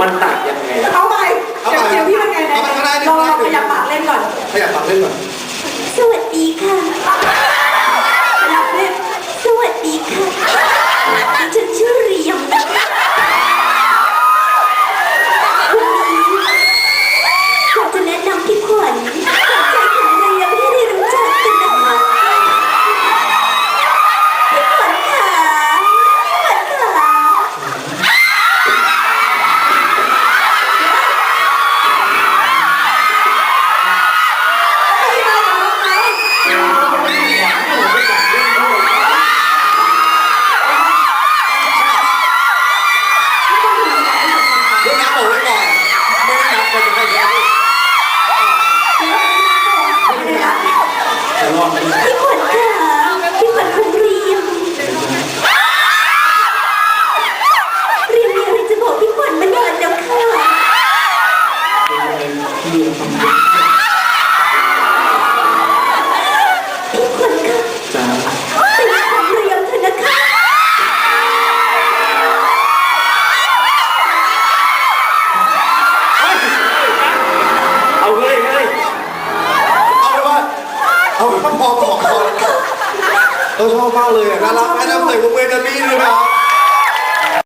มันต่างยังไง เอาไปเพี่ขวัญค่ะพี่ขวัญของเรียมเรียมมีอะไรจะบอกพี่ขวัญมันานแล้วค่ะที่ดูทำไมพี่ เอาเป็นว่าพอพอพอเออชอบมากเลยอะน่ารักแนะนำใส่วงเวทนารีเลยครับ